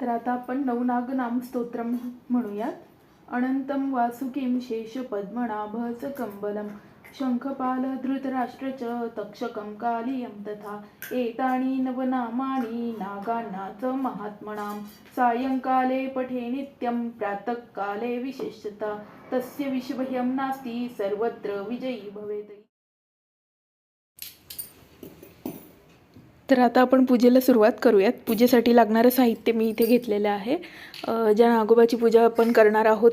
तर आता आपण नवनाग नाम स्तोत्र म्हणूयात. अनंतम वासुकीं शेष पद्मनाभस कंबलम शंखपाल धृतराष्ट्र च तक्षकं कालियं तथा एतानि नवनामानि नागानाच महात्मनां. सायंकाले पठे नित्यं प्रातःकाले विशेषता तस्य विषभयं नास्ति सर्वत्र विजयी भवेत्. तर आता आपण पूजेला सुरुवात करूयात. पूजेसाठी लागणारं साहित्य मी इथे घेतलेलं आहे. ज्या नागोबाची पूजा आपण करणार आहोत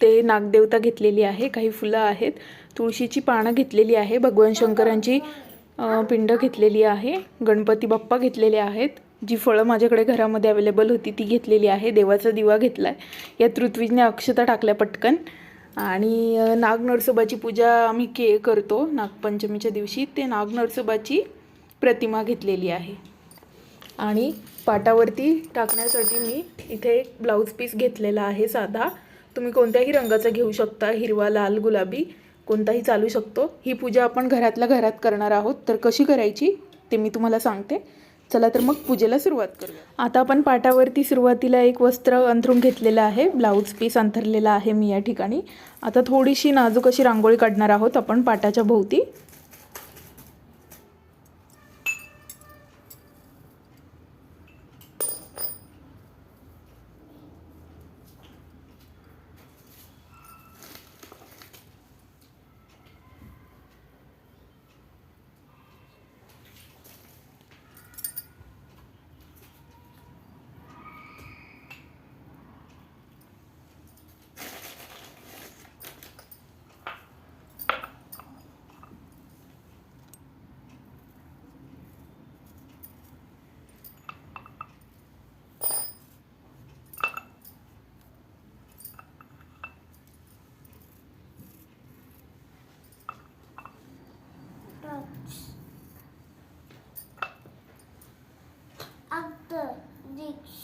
ते नागदेवता घेतलेली आहे. काही फुलं आहेत. तुळशीची पानं घेतलेली आहे. भगवान शंकरांची पिंड घेतलेली आहे. गणपती बाप्पा घेतलेले आहेत. जी फळं माझ्याकडे घरामध्ये अवेलेबल होती ती घेतलेली आहे. देवाचा दिवा घेतला आहे यात ऋत्विजने अक्षता टाकल्या पटकन. आणि नाग नरसोबाची पूजा आम्ही के करतो नागपंचमीच्या दिवशी. ते नाग नरसोबाची प्रतिमा घेतलेली आहे. आणि पाटावरती टाकण्यासाठी मी इथे एक ब्लाऊज पीस घेतलेला आहे साधा. तुम्ही कोणत्याही रंगाचा घेऊ शकता हिरवा लाल गुलाबी कोणताही चालू शकतो. ही पूजा आपण घरातल्या घरात करणार आहोत. तर कशी करायची ते मी तुम्हाला सांगते. चला तर मग पूजेला सुरुवात करूया. आता आपण पाटावरती सुरुवातीला एक वस्त्र अंथरून घेतलेलं आहे. ब्लाऊज पीस अंथरलेला आहे मी या ठिकाणी. आता थोडीशी नाजूक अशी रांगोळी काढणार आहोत आपण पाटाच्या भोवती. After this.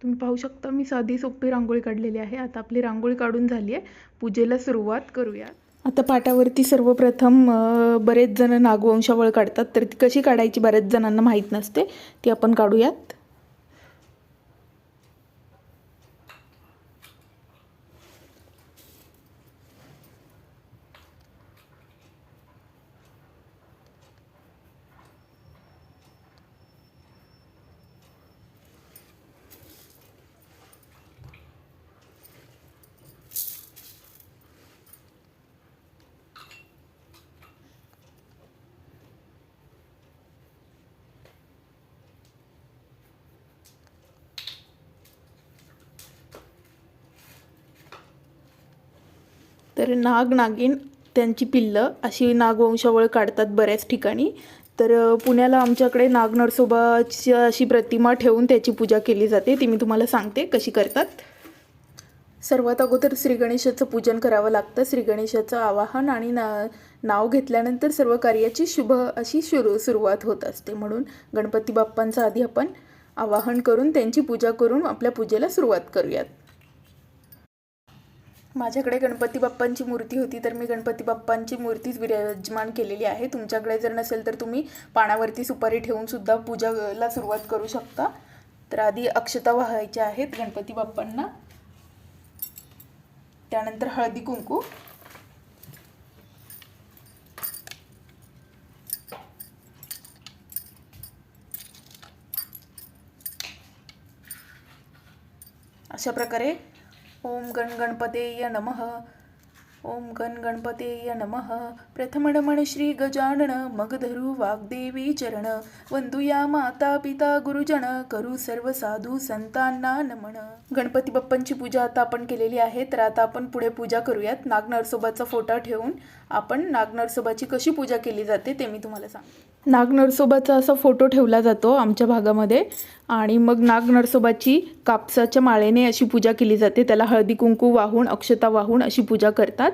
तुम्ही पाहू शकता मी साधी सोपी रांगोळी काढलेली आहे. आता आपली रांगोळी काढून झाली आहे. पूजेला सुरुवात करूया आता पाटावरती सर्वप्रथम बरेच जण नागवंशावळ काढतात. तर ती कशी काढायची बऱ्याच जणांना माहीत नसते. ती आपण काढूयात. तर नाग नागिन त्यांची पिल्लं अशी नागवंशावळ काढतात बऱ्याच ठिकाणी. तर पुण्याला आमच्याकडे नाग नरसोबाची अशी प्रतिमा ठेवून त्याची पूजा केली जाते. ती मी तुम्हाला सांगते कशी करतात. सर्वात अगोदर श्रीगणेशाचं पूजन करावं लागतं. श्रीगणेशाचं आवाहन आणि ना नाव घेतल्यानंतर सर्व कार्याची शुभ अशी सुरू सुरुवात होत असते. म्हणून गणपती बाप्पांचं आधी आपण आवाहन करून त्यांची पूजा करून आपल्या पूजेला सुरुवात करूयात. माझ्याकडे गणपती बाप्पांची मूर्ती होती तर मी गणपती बाप्पांची मूर्तीच विराजमान केलेली आहे. तुमच्याकडे जर नसेल तर तुम्ही पाण्यावरती सुपारी ठेवूनसुद्धा पूजाला सुरुवात करू शकता. तर आधी अक्षता वाहायच्या आहेत गणपती बाप्पांना. त्यानंतर हळदी कुंकू. अशा प्रकारे ओम गण गणपतेय नमः। ओम गण गणपतेय नमः। प्रथमडमण श्री गजानन मगधरू वाग्देवी चरण। वंदुया माता पिता गुरुजन। करू सर्व साधू संतांना नमन। गणपती बाप्पांची पूजा आता आपण केलेली आहे तर आता आपण पुढे पूजा करूयात. नागनरसोबाचा फोटो ठेवून. आपण नागनरसोबाची कशी पूजा केली जाते ते मी तुम्हाला सांग नागनरसोबाचा असा फोटो ठेवला जातो आमच्या भागामध्ये आणि मग नागनरसोबाची कापसाच्या माळेने अशी पूजा केली जाते. त्याला हळदी कुंकू वाहून अक्षता वाहून अशी पूजा करतात.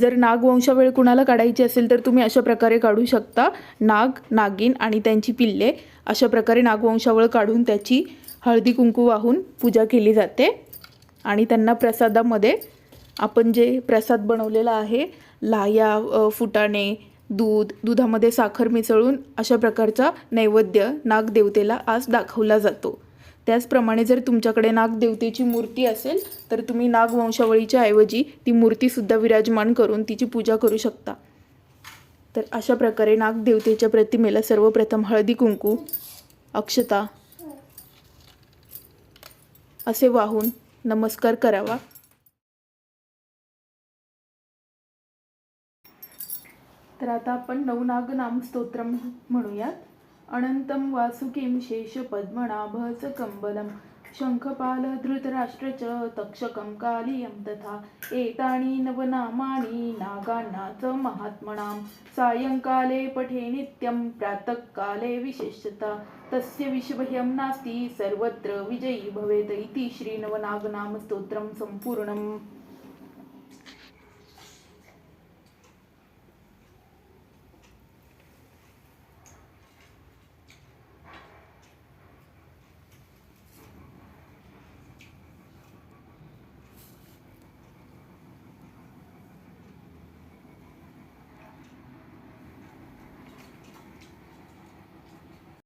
जर नागवंशावेळ कुणाला काढायची असेल तर तुम्ही अशा प्रकारे काढू शकता. नाग नागिन आणि त्यांची पिल्ले अशा प्रकारे नागवंशावळ काढून त्याची हळदी कुंकू वाहून पूजा केली जाते. आणि त्यांना प्रसादामध्ये आपण जे प्रसाद बनवलेला आहे लाह्या फुटाणे दूध दुधामध्ये साखर मिसळून अशा प्रकारचा नैवेद्य नागदेवतेला आज दाखवला जातो. त्याचप्रमाणे जर तुमच्याकडे नागदेवतेची मूर्ती असेल तर तुम्ही नागवंशावळीच्या ऐवजी ती मूर्तीसुद्धा विराजमान करून तिची पूजा करू शकता. तर अशा प्रकारे नागदेवतेच्या प्रतिमेला सर्वप्रथम हळदी कुंकू अक्षता असे वाहून नमस्कार करावा. तर आता आपण नवनाग स्तोत्रम म्हणूयात. अनंतम वासुकीं शेष पद्मनाभच कंबलम शंखपाल धृतराष्ट्रच च तक्षकं कालियं तथा एतानि नवनामानि नागानाच महात्मनां. सायंकाले पठे नित्यं प्रातःकाले विशेषता. तस्य विषभयं नास्ति सर्वत्र विजयी भवेत् इति श्रीनवनागनामस्तोत्रं सम्पूर्णम्